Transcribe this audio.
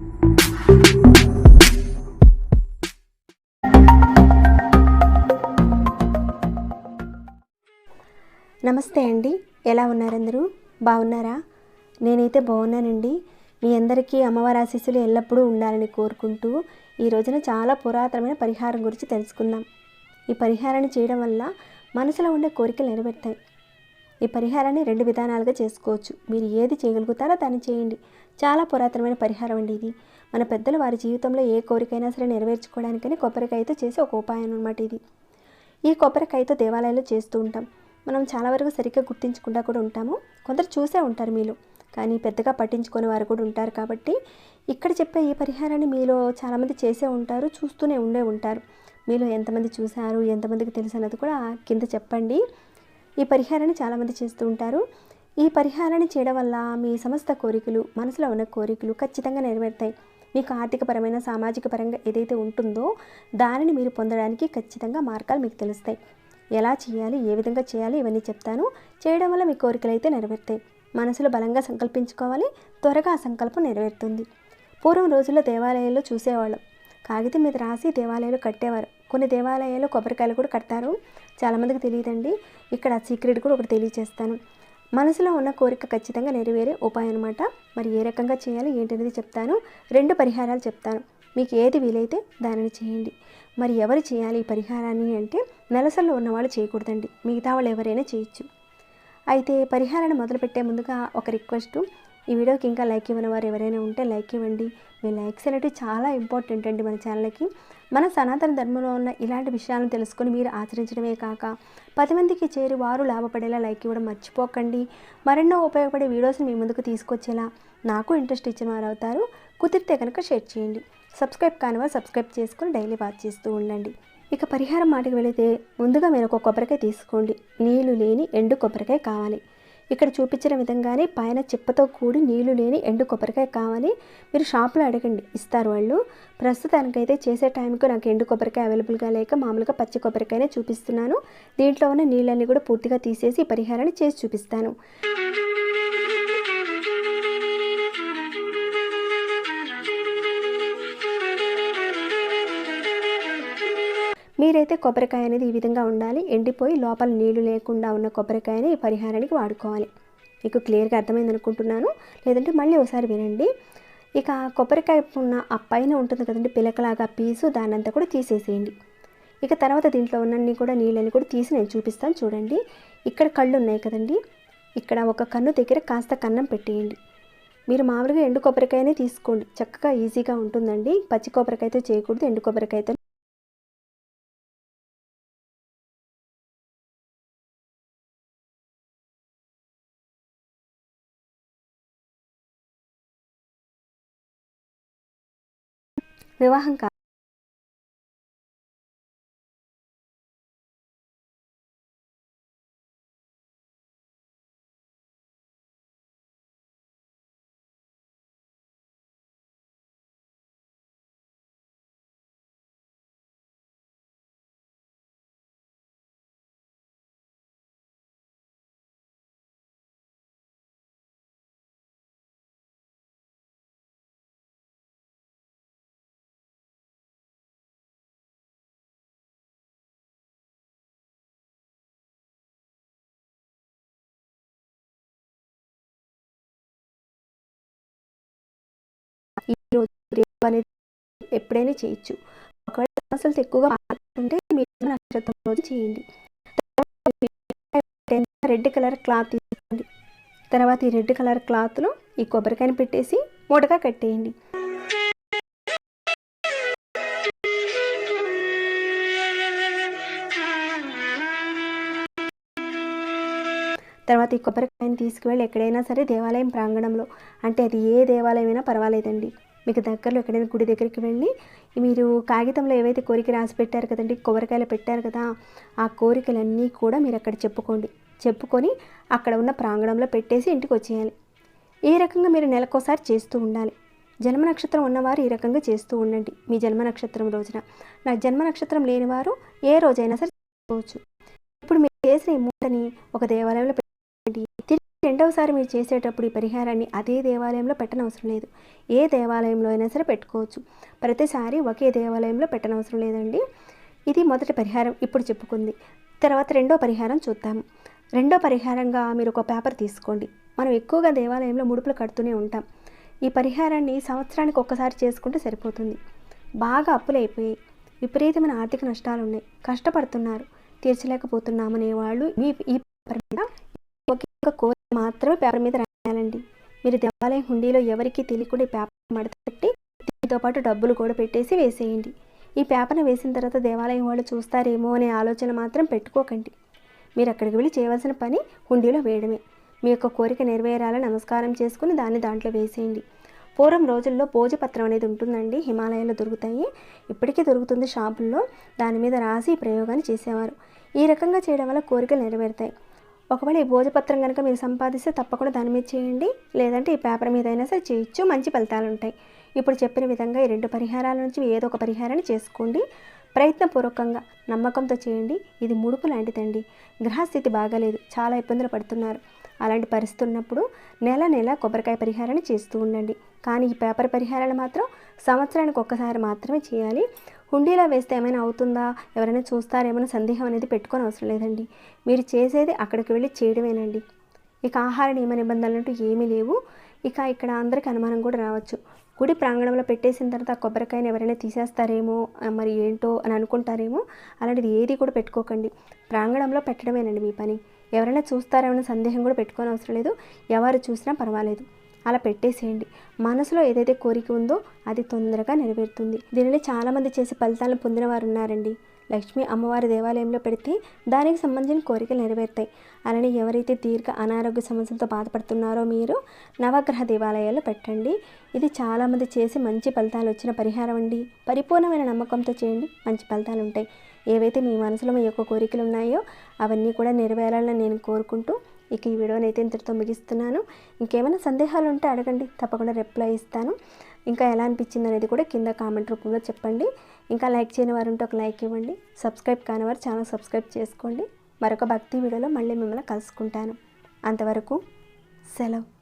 నమస్తే అండి. ఎలా ఉన్నారందరూ? బాగున్నారా? నేనైతే బాగున్నానండి. మీ అందరికీ అమ్మవారి ఆశీస్సులు ఎల్లప్పుడూ ఉండాలని కోరుకుంటూ ఈ రోజున చాలా పురాతనమైన పరిహారం గురించి తెలుసుకుందాం. ఈ పరిహారాన్ని చేయడం వల్ల మనసులో ఉండే కోరికలు నిలబెడతాయి ఈ పరిహారాన్ని రెండు విధానాలుగా చేసుకోవచ్చు. మీరు ఏది చేయగలుగుతారో దాన్ని చేయండి. చాలా పురాతనమైన పరిహారం అండి ఇది. మన పెద్దలు వారి జీవితంలో ఏ కోరికైనా సరే నెరవేర్చుకోవడానికని కొబ్బరికాయతో చేసే ఒక ఉపాయం అనమాట ఇది. ఈ కొబ్బరికాయతో దేవాలయాలు చేస్తూ ఉంటాం. మనం చాలా వరకు సరిగ్గా గుర్తించకుండా కూడా ఉంటాము. కొందరు చూసే ఉంటారు మీలో. కానీ పెద్దగా పట్టించుకునే వారు కూడా ఉంటారు కాబట్టి ఇక్కడ చెప్పే ఈ పరిహారాన్ని మీలో చాలామంది చేసే ఉంటారు చూస్తూనే ఉండే ఉంటారు. మీలో ఎంతమంది చూశారు ఎంతమందికి తెలుసు అన్నది కూడా కింద చెప్పండి. ఈ పరిహారాన్ని చాలామంది చేస్తూ ఉంటారు. ఈ పరిహారాన్ని చేయడం వల్ల మీ సమస్త కోరికలు మనసులో ఉన్న కోరికలు ఖచ్చితంగా నెరవేరుతాయి. మీకు ఆర్థికపరమైన సామాజిక పరంగా ఏదైతే ఉంటుందో దానిని మీరు పొందడానికి ఖచ్చితంగా మార్గాలు మీకు తెలుస్తాయి. ఎలా చేయాలి ఏ విధంగా చేయాలి ఇవన్నీ చెప్తాను. చేయడం వల్ల మీ కోరికలు అయితే నెరవేరుతాయి. మనసులో బలంగా సంకల్పించుకోవాలి త్వరగా ఆ సంకల్పం నెరవేరుతుంది. పూర్వం రోజుల్లో దేవాలయాల్లో చూసేవాళ్ళం. కాగితం మీద రాసి దేవాలయాలు కట్టేవారు. కొన్ని దేవాలయాల్లో కొబ్బరికాయలు కూడా కడతారు. చాలామందికి తెలియదండి. ఇక్కడ సీక్రెట్ కూడా ఒకటి తెలియచేస్తాను. మనసులో ఉన్న కోరిక ఖచ్చితంగా నెరవేరే ఉపాయం అనమాట మరి ఏ రకంగా చేయాలి ఏంటనేది చెప్తాను. రెండు పరిహారాలు చెప్తాను. మీకు ఏది వీలైతే దానిని చేయండి. మరి ఎవరు చేయాలి ఈ పరిహారాన్ని అంటే నెలసల్లో ఉన్నవాళ్ళు చేయకూడదండి. మిగతా వాళ్ళు ఎవరైనా చేయొచ్చు. అయితే పరిహారాన్ని మొదలుపెట్టే ముందుగా ఒక రిక్వెస్ట్. ఈ వీడియోకి ఇంకా లైక్ ఇవ్వని వారు ఎవరైనా ఉంటే లైక్ ఇవ్వండి. మీ లైక్స్ అనేవి చాలా ఇంపార్టెంట్ అండి మన ఛానల్కి. మన సనాతన ధర్మంలో ఉన్న ఇలాంటి విషయాలను తెలుసుకొని మీరు ఆచరించడమే కాక పది మందికి చేరి వారు లాభపడేలా లైక్ ఇవ్వడం మర్చిపోకండి. మరెన్నో ఉపయోగపడే వీడియోస్ని మీ ముందుకు తీసుకొచ్చేలా నాకు ఇంట్రెస్ట్ ఇచ్చిన వారు అవుతారు. కుదిరితే కనుక షేర్ చేయండి. సబ్స్క్రైబ్ కాని వారు సబ్స్క్రైబ్ చేసుకొని డైలీ వాచ్ చేస్తూ ఉండండి. ఇక పరిహారం మాటకి వెళితే ముందుగా మీరు ఒక కొబ్బరికాయ తీసుకోండి. నీళ్ళు లేని ఎండు కొబ్బరికాయ కావాలి. ఇక్కడ చూపించిన విధంగానే పైన చిప్పతో కూడి నీళ్ళు లేని ఎండు కొబ్బరికాయ కావాలి. మీరు షాప్లో అడగండి. ఇస్తారు వాళ్ళు. ప్రస్తుతానికైతే చేసే టైంకి నాకు ఎండు కొబ్బరికాయ అవైలబుల్గా లేక మామూలుగా పచ్చి కొబ్బరికాయనే చూపిస్తున్నాను. దీంట్లో ఉన్న నీళ్ళన్నీ కూడా పూర్తిగా తీసేసి పరిహారాన్ని చేసి చూపిస్తాను. మీరైతే కొబ్బరికాయ అనేది ఈ విధంగా ఉండాలి. ఎండిపోయి లోపల నీళ్ళు లేకుండా ఉన్న కొబ్బరికాయని ఈ పరిహారానికి వాడుకోవాలి. మీకు క్లియర్గా అర్థమైంది అనుకుంటున్నాను. లేదంటే మళ్ళీ ఒకసారి వినండి. ఇక కొబ్బరికాయ ఉన్న ఆ పైన ఉంటుంది కదండి పిలకలాగా పీసు దాన్నంతా కూడా తీసేసేయండి. ఇక తర్వాత దీంట్లో ఉన్నన్ని కూడా నీళ్ళని కూడా తీసి నేను చూపిస్తాను చూడండి. ఇక్కడ కళ్ళు ఉన్నాయి కదండి ఇక్కడ ఒక కన్ను దగ్గర కాస్త కన్నం పెట్టేయండి. మీరు మామూలుగా ఎండు కొబ్బరికాయనే తీసుకోండి. చక్కగా ఈజీగా ఉంటుందండి. పచ్చి కొబ్బరికాయతో చేయకూడదు ఎండు కొబ్బరికాయతో వివాహం ఈరోజు రేపు అనేది ఎప్పుడైనా చేయొచ్చు. ఒకవేళ సమస్యలతో ఎక్కువగా ఉంటే మీరు నక్షత్రం రోజు చేయండి. రెడ్ కలర్ క్లాత్ తీసుకోండి. తర్వాత ఈ రెడ్ కలర్ క్లాత్లో ఈ కొబ్బరికాయని పెట్టేసి మూటగా కట్టేయండి. తర్వాత ఈ కొబ్బరికాయని తీసుకువెళ్ళి ఎక్కడైనా సరే దేవాలయం ప్రాంగణంలో. అంటే అది ఏ దేవాలయమైనా పర్వాలేదండి. మీకు దగ్గరలో ఎక్కడైనా గుడి దగ్గరికి వెళ్ళి మీరు కాగితంలో ఏవైతే కోరిక రాసి పెట్టారు కదండి కొబ్బరికాయలు పెట్టారు కదా ఆ కోరికలన్నీ కూడా మీరు అక్కడ చెప్పుకోండి. చెప్పుకొని అక్కడ ఉన్న ప్రాంగణంలో పెట్టేసి ఇంటికి వచ్చేయాలి. ఏ రకంగా మీరు నెలకోసారి చేస్తూ ఉండాలి? జన్మ నక్షత్రం ఉన్నవారు ఈ రకంగా చేస్తూ ఉండండి. మీ జన్మ నక్షత్రం రోజున. నా జన్మ నక్షత్రం లేనివారు ఏ రోజైనా సరే చేసుకోవచ్చు ఇప్పుడు మీరు చేసిన ఈ మూటని ఒక దేవాలయంలో పెట్టండి. తిరిగి రెండవసారి మీరు చేసేటప్పుడు ఈ పరిహారాన్ని అదే దేవాలయంలో పెట్టనవసరం లేదు. ఏ దేవాలయంలో అయినా సరే పెట్టుకోవచ్చు. ప్రతిసారి ఒకే దేవాలయంలో పెట్టనవసరం లేదండి. ఇది మొదటి పరిహారం ఇప్పుడు చెప్పుకుంది. తర్వాత రెండో పరిహారం చూద్దాము రెండో పరిహారంగా మీరు ఒక పేపర్ తీసుకోండి. మనం ఎక్కువగా దేవాలయంలో ముడుపులు కడుతూనే ఉంటాం. ఈ పరిహారాన్ని సంవత్సరానికి ఒక్కసారి చేసుకుంటే సరిపోతుంది. బాగా అప్పులు విపరీతమైన ఆర్థిక నష్టాలు ఉన్నాయి కష్టపడుతున్నారు. తీర్చలేకపోతున్నామనే వాళ్ళు మీ ఈ పేపర్ మీద ఒక కోరిక మాత్రమే పేపర్ మీద రాయాలండి. మీరు దేవాలయం హుండీలో ఎవరికీ తెలియకుండా పేపర్ మడత పెట్టి దీనితో పాటు డబ్బులు కూడా పెట్టేసి వేసేయండి. ఈ పేపర్ను వేసిన తర్వాత దేవాలయం వాళ్ళు చూస్తారేమో అనే ఆలోచన మాత్రం పెట్టుకోకండి. మీరు అక్కడికి వెళ్ళి చేయవలసిన పని హుండీలో వేయడమే. మీ యొక్క కోరిక నెరవేరాలని నమస్కారం చేసుకుని దాన్ని దాంట్లో వేసేయండి. పూర్వం రోజుల్లో భోజపత్రం అనేది ఉంటుందండి. హిమాలయాల్లో దొరుకుతాయి. ఇప్పటికీ దొరుకుతుంది షాపుల్లో. దాని మీద రాసి ప్రయోగాన్ని చేసేవారు. ఈ రకంగా చేయడం వల్ల కోరికలు నెరవేరుతాయి. ఒకవేళ ఈ భోజపత్రం కనుక మీరు సంపాదిస్తే తప్పకుండా దాని మీద చేయండి. లేదంటే ఈ పేపర్ మీద అయినా సరే చేయొచ్చు. మంచి ఫలితాలు ఉంటాయి. ఇప్పుడు చెప్పిన విధంగా ఈ రెండు పరిహారాల నుంచి ఏదో ఒక పరిహారాన్ని చేసుకోండి. ప్రయత్నపూర్వకంగా నమ్మకంతో చేయండి. ఇది ముడుపు లాంటిదండి. గ్రహస్థితి బాగాలేదు. చాలా ఇబ్బందులు పడుతున్నారు. అలాంటి పరిస్థితి ఉన్నప్పుడు నెల నెల కొబ్బరికాయ పరిహారాన్ని చేస్తూ ఉండండి. కానీ ఈ పేపర్ పరిహారాలు మాత్రం సంవత్సరానికి ఒక్కసారి మాత్రమే చేయాలి. హుండీలో వేస్తే ఏమైనా అవుతుందా? ఎవరైనా చూస్తారేమైనా సందేహం అనేది పెట్టుకొని అవసరం లేదండి. మీరు చేసేది అక్కడికి వెళ్ళి చేయడమేనండి. ఇక ఆహార నియమ నిబంధనలు అంటూ ఏమీ లేవు. ఇక ఇక్కడ అందరికి అనుమానం కూడా రావచ్చు. గుడి ప్రాంగణంలో పెట్టేసిన తర్వాత కొబ్బరికాయని ఎవరైనా తీసేస్తారేమో మరి ఏంటో అని అనుకుంటారేమో అలాంటిది ఏది కూడా పెట్టుకోకండి. ప్రాంగణంలో పెట్టడమేనండి మీ పని. ఎవరైనా చూస్తారేమో సందేహం కూడా పెట్టుకోని అవసరం లేదు. ఎవరు చూసినా పర్వాలేదు. అలా పెట్టేసేయండి. మనసులో ఏదైతే కోరిక ఉందో అది తొందరగా నెరవేరుతుంది. దీనిని చాలామంది చేసి ఫలితాలను పొందిన వారు ఉన్నారండి లక్ష్మీ అమ్మవారి దేవాలయంలో పెడితే దానికి సంబంధించిన కోరికలు నెరవేరుతాయి. అలానే ఎవరైతే దీర్ఘ అనారోగ్య సమస్యలతో బాధపడుతున్నారో మీరు నవగ్రహ దేవాలయాల్లో పెట్టండి. ఇది చాలామంది చేసి మంచి ఫలితాలు వచ్చిన పరిహారం అండి. పరిపూర్ణమైన నమ్మకంతో చేయండి. మంచి ఫలితాలు ఉంటాయి. ఏవైతే మీ మనసులో మీ యొక్క కోరికలు ఉన్నాయో అవన్నీ కూడా నెరవేరాలని నేను కోరుకుంటూ ఇక ఈ వీడియోని అయితే ఇంతటితో ముగిస్తున్నాను. ఇంకేమైనా సందేహాలు ఉంటే అడగండి తప్పకుండా రిప్లై ఇస్తాను. ఇంకా ఎలా అనిపించింది అనేది కూడా కింద కామెంట్ రూపంలో చెప్పండి. ఇంకా లైక్ చేయని వారు ఉంటే ఒక లైక్ ఇవ్వండి. సబ్స్క్రైబ్ కాని వారు ఛానల్ సబ్స్క్రైబ్ చేసుకోండి. మరొక భక్తి వీడియోలో మళ్ళీ మిమ్మల్ని కలుసుకుంటాను. అంతవరకు సెలవు.